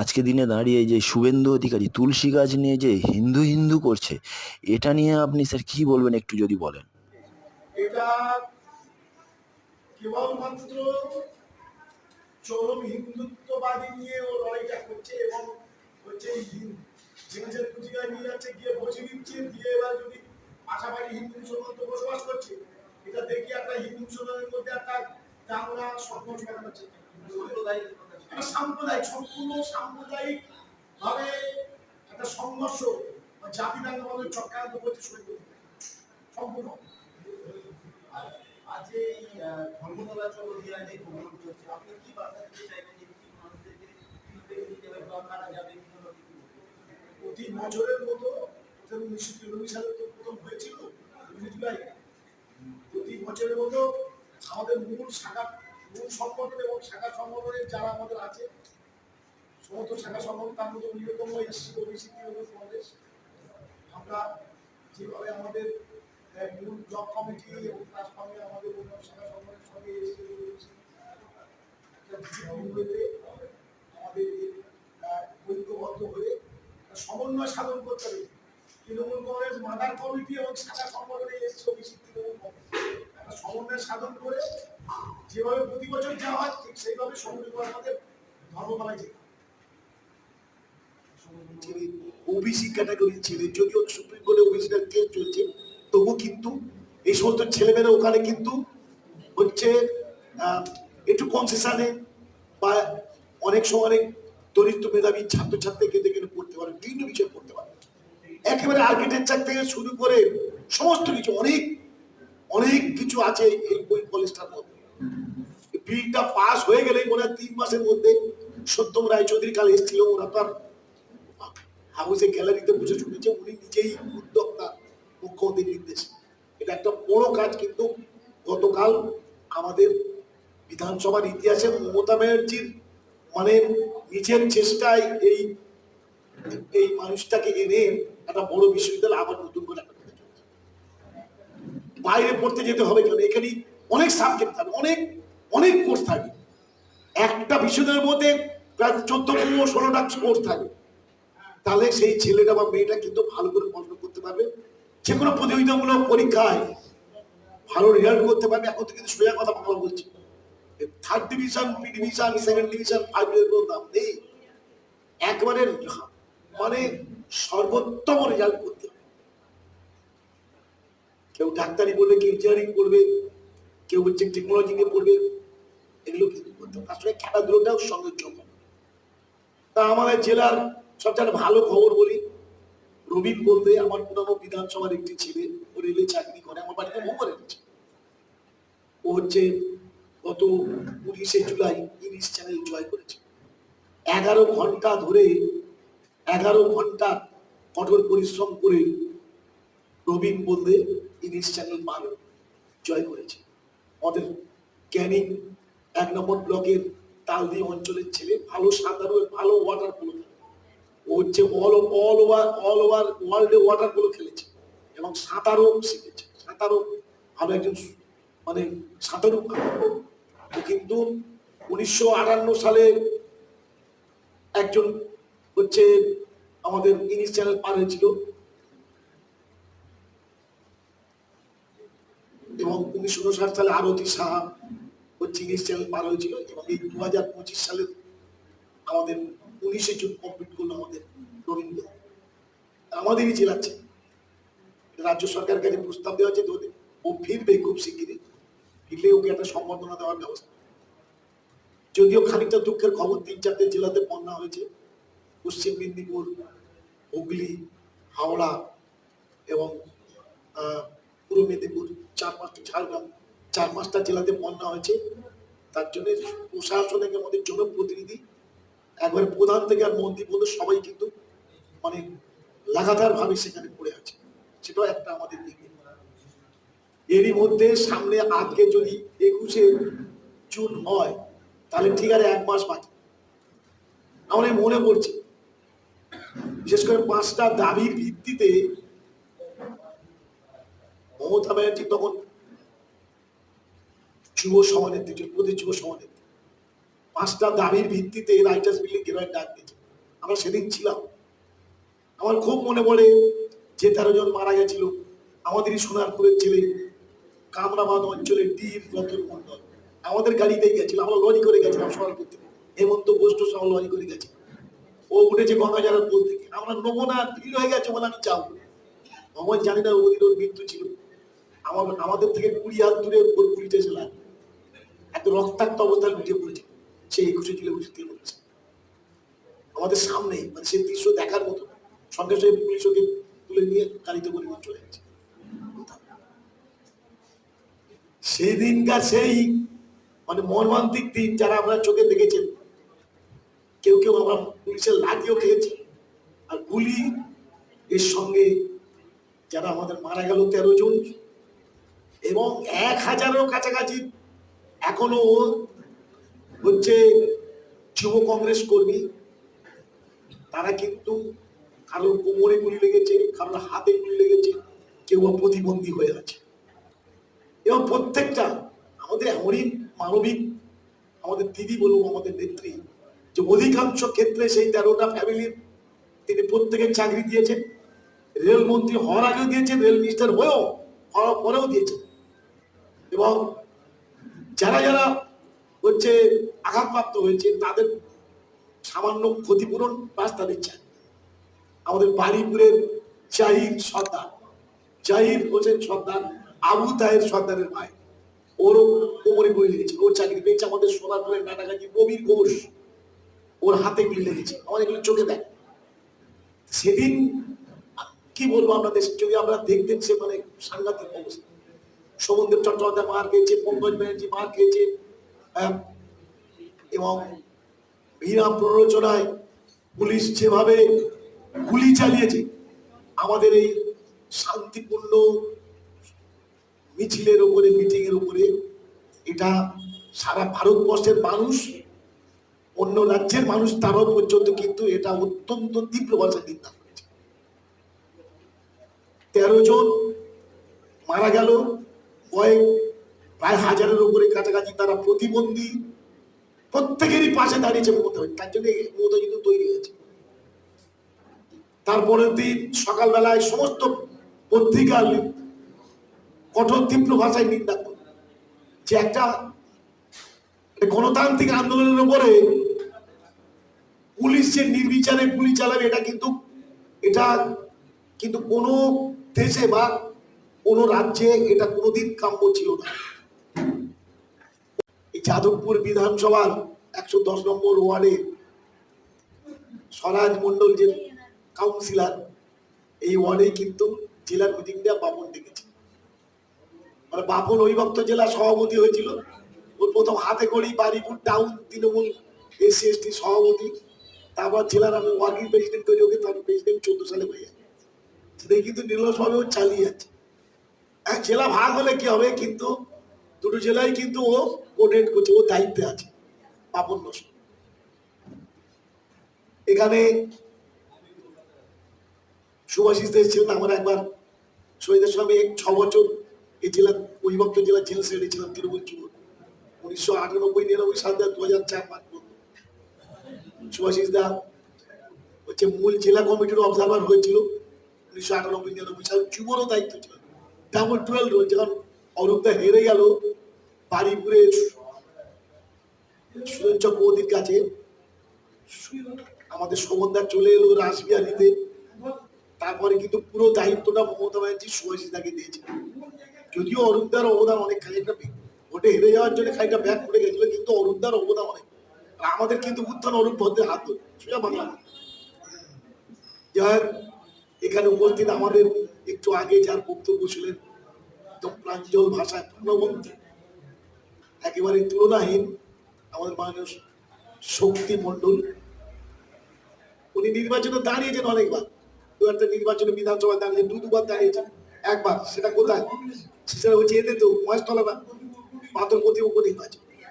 আজকে দিনে দাঁড়িয়ে যে শুভেন্দু অধিকারী তুলসী গাছ নিয়ে যে হিন্দু হিন্দু করছে, এটা নিয়ে আপনি স্যার কি বলবেন একটু যদি বলেন? এটা দেখি একটা হিন্দু মধ্যে একটা একটা সাম্প্রদায়িক সম্পূর্ণ সাম্প্রদায়িক ভাবে একটা সংঘর্ষ বা জাতি দাঙ্গা ভাবে চক্রান্ত করছে শরীর সম্পূর্ণ। আর আজ এই ধর্মতলা চৌধুরীরা যে প্রোগ্রাম চলছে আপনি কি বার্তা দিতে চাইবেন? যে কি? প্রতি বছরের মতো উনিশশো তিরানব্বই সালে তো প্রথম হয়েছিল জুলাই প্রতি বছরের মতো আমাদের মূল শাখা মূল সংগঠন এবং শাখা সংগঠনের যারা আমাদের আছে, সমস্ত শাখা সংগঠন তার মধ্যে অন্যতম এসসি ওবিসি তৃণমূল কংগ্রেস। আমরা যেভাবে আমাদের মূল ব্লক কমিটি এবং তার সঙ্গে আমাদের অন্য শাখা সংগঠনের সঙ্গে এসসি ওবিসি হইতে আমাদের ঐক্যবদ্ধ হয়ে সমন্বয় সাধন করতে হবে। তৃণমূল কংগ্রেস, মাদার কমিটি এবং শাখা সংগঠনে এসছে ওবিসি তৃণমূল কংগ্রেস। একটা সমন্বয় সাধন করে যেভাবে প্রতি বছর যাওয়া হয়, ঠিক সেইভাবে করে আমাদের ধর্মপালায় যেতে ওবিসি ক্যাটাগরির ছেলে, যদিও সুপ্রিম কোর্টে ওবিসিটার কেস চলছে তবু কিন্তু এই সমস্ত ছেলেমেয়েরা ওখানে কিন্তু হচ্ছে একটু কনসেশনে বা অনেক সময় অনেক দরিদ্র মেধাবী ছাত্রছাত্রী কিন্তু এখানে পড়তে পারে, বিভিন্ন বিষয়ে পড়তে পারে। একেবারে আর্কিটেকচার থেকে শুরু করে সমস্ত কিছু, অনেক অনেক কিছু আছে এই বই কলেজটার মধ্যে। বিলটা পাস হয়ে গেলে মনে হয় তিন মাসের মধ্যে সত্যম রায়চৌধুরী কাল এসেছিল, ওরা তো আর হাউসে গ্যালারিতে বসে শুনেছে, উনি নিজেই উদ্যোক্তা, মুখ্যমন্ত্রীর নির্দেশে। এটা একটা বড় কাজ, কিন্তু গতকাল আমাদের বিধানসভার ইতিহাসে মমতা ব্যানার্জির মানে নিজের চেষ্টায় এই এই মানুষটাকে এনে একটা বড় বিশ্ববিদ্যালয় আবার নতুন করে একটা বাইরে পড়তে যেতে হবে কেন এখানে অনেক সাবজেক্ট থাকে, অনেক অনেক কোর্স থাকে। একটা বিশ্ববিদ্যালয়ের মধ্যে প্রায় চোদ্দ, পনেরো, ষোলোটা কোর্স থাকে। তাহলে সেই ছেলেটা বা মেয়েটা কিন্তু ভালো করে পড়াশোনা করতে পারবে। যে কোনো প্রতিযোগিতামূলক পরীক্ষায় ভালো রেজাল্ট করতে পারবে। এখন কিন্তু সোজা কথা বাংলা বলছি। Third division B division second division five কোনো দাম নেই। একবারে মানে সর্বোত্তম রেজাল্ট করতে হবে। কেউ ডাক্তারি পড়বে কেউ ইঞ্জিনিয়ারিং পড়বে কেউ হচ্ছে টেকনোলজি নিয়ে পড়বে, এগুলো কিন্তু করতে সঙ্গে খেলাধুলোটাও সঙ্গে যোগ তা আমাদের জেলার সবচেয়ে ভালো খবর বলি রবিন বলতে আমার পুরানো বিধানসভার একটি ছেলে, ও রেলে চাকরি করে, আমার বাড়িতে মোমরে রয়েছে ও হচ্ছে গত উনিশে জুলাই ইংলিশ চ্যানেল জয় করেছে। এগারো ঘণ্টা ধরে, এগারো ঘণ্টা কঠোর পরিশ্রম করে রবিন বলতে ইংলিশ চ্যানেল পার জয় করেছে। আমাদের ক্যানিং এক নম্বর ব্লকের তালদি অঞ্চলের ছেলে, ভালো সাঁতার, ভালো ওয়াটার পোলো খেলে। ও হচ্ছে all all over all over ওয়ার্ল্ডে ওয়াটার পোলো খেলেছে এবং সাঁতারও শিখেছে সাঁতারও ভালো একজন মানে ও কিন্তু উনিশশো আটান্ন সালে একজন হচ্ছে আমাদের ইংলিশ চ্যানেল পার হয়েছিল এবং উনিশশো উনষাট সালে আরতি সাহা হচ্ছে ইংলিশ চ্যানেল পার হয়েছিল এবং এই দু হাজার পঁচিশ সালে আমাদের উনিশে জুন কমপ্লিট করল আমাদের রবীন্দ্র। আমাদেরই জেলার। রাজ্য সরকারের কাছে প্রস্তাব দেওয়া হচ্ছে ও ফিরবে খুব শিগগিরই। ফিরলে ওকে একটা সম্বর্ধনা দেওয়ার ব্যবস্থা। যদিও খানিকটা দুঃখের খবর, তিন চারটে জেলাতে বন্যা হয়েছে। পশ্চিম মেদিনীপুর, হুগলি, হাওড়া এবং পূর্ব মেদিনীপুর চার পাঁচটা ঝাড়গ্রাম, চার পাঁচটা জেলাতে বন্যা হয়েছে। তার জন্য প্রশাসন থেকে আমাদের জনপ্রতিনিধি, একবারে প্রধান থেকে আর মন্ত্রী পর্যন্ত সবাই কিন্তু মানে লাগাতার ভাবে সেখানে পড়ে আছে। সেটাও একটা আমাদের এরই মধ্যে সামনে আজকে যদি একুশে জুন হয়, তাহলে ঠিক আছে এক মাস বাকি। আমার মনে পড়ছে, বিশেষ করে পাঁচটা দাবির ভিত্তিতে মমতা ব্যানার্জি তখন যুব সমানেত্রী প্রতি যুব সমানেত্রী পাঁচটা দাবির ভিত্তিতে রাইটার্স বিল্ডিং ঘেরার ডাক দিয়েছে। আমরা সেদিন ছিলাম। আমার খুব মনে পড়ে যে তেরো জন মারা গেছিল আমাদেরই সোনারপুরের ছেলে, কামরাবাদ অঞ্চলের ডিপ রতন মন্ডল আমাদের গাড়িতেই গেছিল, আমরা লরি করে গেছিলাম সোনারপুর থেকে। হেমন্ত গোষ্ঠ সহ লরি করে গেছি। ও উঠেছে গঙ্গাজারের পোল থেকে। আমরা নেব না ভিড় হয়ে গেছে বলে আমি যাব আমার জানি না ওদিন ওর মৃত্যু ছিল। আমাদের থেকে কুড়ি হাত দূরে ওর পুলিশে ছিলাম এত রক্তাক্ত অবস্থায় লুটে পড়েছে। সে একুশে বসে তেল বলেছে আমাদের সামনেই মানে সে দৃশ্য দেখার মতো সঙ্গে সঙ্গে পুলিশ ওকে তুলে নিয়ে করে নিয়ে চলে গেছে। সেই দিনকার সেই মানে মর্মান্তিক দিন যারা আমরা চোখে দেখেছেন, কেউ কেউ আমরা পুলিশের লাঠিও খেয়েছি। আর গুলি, এর সঙ্গে যারা আমাদের মারা গেল তেরো জন এবং এক হাজারেরও কাছাকাছি এখনও হচ্ছে যুব কংগ্রেস কর্মী, তারা কিন্তু কারোর কোমরে গুলি লেগেছে, কারোর হাতে গুলি লেগেছে, কেউ প্রতিবন্ধী হয়ে আছে। এবং প্রত্যেকটা, আমাদের এমনই মানবিক, আমাদের দিদি বলুন, আমাদের নেত্রী, যে অধিকাংশ ক্ষেত্রে সেই তেরোটা ফ্যামিলির তিনি প্রত্যেকের চাকরি দিয়েছেন। রেলমন্ত্রী হওয়ার আগেও দিয়েছেন, রেল মিনিস্টার হয়েও, হওয়ার পরেও দিয়েছেন। এবং যারা যারা হচ্ছে আঘাতপ্রাপ্ত হয়েছে, তাদের সামান্য ক্ষতিপূরণ বাস তাদের চাই আমাদের বাড়িপুরের জাহির সর্দার, জাহির হোসেন সর্দার, আবু তাহের সর্দারের ভাই, ওরও কোমরে গুলি লেগেছে, ওর চাকরি পেয়েছে আমাদের সোনারপুরের নাটাকাজি প্রবীর ঘোষ, ওর হাতে গুলি লেগেছে আমার এগুলো চোখে দেয় সেদিন, কি বলব আপনাদের যদি আমরা দেখতেন সে মানে সাংঘাতিক অবস্থা। সমুদ্র চট্টোপাধ্যায় মার খেয়েছে পঙ্কজ ব্যানার্জি মার খেয়েছে আহ, এবং বিনা প্ররোচনায় পুলিশ যেভাবে গুলি চালিয়েছে আমাদের এই শান্তিপূর্ণ মিছিলের উপরে মিটিং এর উপরে এটা সারা ভারতবর্ষের মানুষ অন্য রাজ্যের মানুষ তারও পর্যন্ত কিন্তু এটা অত্যন্ত তীব্র ভাষায় নিন্দা করেছে। তেরো জন মারা গেল কয়েক প্রায় হাজারের উপরে কাছাকাছি তারা প্রতিবন্ধী প্রত্যেকেরই পাশে দাঁড়িয়েছে মমতা। তার জন্য মমতা কিন্তু তৈরি হয়েছে তারপরের দিন সকালবেলায় সমস্ত পত্রিকা কঠোর তীব্র ভাষায় নিন্দা করল যে একটা গণতান্ত্রিক আন্দোলনের উপরে পুলিশ যে নির্বিচারে গুলি চালাবে, এটা কিন্তু এটা কিন্তু কোনো দেশে বা কোনো রাজ্যে এটা কোনোদিন কাম্য ছিল না। এই যাদবপুর বিধানসভার একশো দশ নম্বর ওয়ার্ডে স্বরাজ মন্ডল যে কাউন্সিলর, এই ওয়ার্ডে কিন্তু জেলার মিটিংটা বাপন ডেকেছে। মানে বাপন অবিভক্ত জেলা সভাপতি হয়েছিল। ওর প্রথম হাতে করি Baripur town Trinamool SC, ST সভাপতি, তারপর জেলার আমি ওয়ার্কিং প্রেসিডেন্ট করে ওকে তার প্রেসিডেন্ট চোদ্দ সালে হয়ে যায় সেটাই কিন্তু নির্লসভাবে চালিয়ে যাচ্ছে। জেলা ভাগ হলে কি হবে? কিন্তু দুটো জেলায় কিন্তু ও কোর্ডিনেট করছে, ও দায়িত্বে আছে। পাপন নষ্ট। এখানে সুভাষিস দেশ ছিলেন, আমার একবার শহীদের সঙ্গে ছ বছর এই জেলা অবিভক্ত জেলার জেল সেক্রেটারি ছিলাম, তৃণমূল যুব উনিশশো আটানব্বই, নিরানব্বই সাল দু হাজার চার পাঁচ সুভাষিস দা হচ্ছে মূল জেলা কমিটির অবজারভার হয়েছিল। উনিশশো আটানব্বই, নিরানব্বই সাল যুবরও দায়িত্ব ছিল। ডাবল টুয়েলভ যখন অরূপদা হেরে গেল বাড়িপুরে। কাছে। আমাদের চলে এলো রাসবিহারিতে। তারপরে কিন্তু পুরো দায়িত্বটা মমতা ব্যানার্জি সুভাষিতাকে দিয়েছে। যদিও অরুণদার অবদান অনেক খানিকটা ভোটে হেরে যাওয়ার জন্য খানিকটা ব্যাক করে গেছিল, কিন্তু অরুণদার অবদান অনেক। আমাদের কিন্তু উত্থান অরুণ ভদ্রের হাত সোজা বাংলা। যার এখানে উপস্থিত আমাদের একটু আগে যার বক্তব্য ছিলেন প্রাঞ্জল ভাষায় প্রাণবন্ত একেবারে তুলনাহীন আমাদের মানুষ শক্তি মণ্ডল। উনি নির্বাচনে দাঁড়িয়েছেন অনেকবার। দু একটা নির্বাচনে বিধানসভায় দাঁড়িয়েছেন দু দুবার দাঁড়িয়েছেন। একবার, সেটা কোথায়? সেটা হচ্ছে এতে তো মহেশতলা না, পাথরপতি উপনির্বাচন।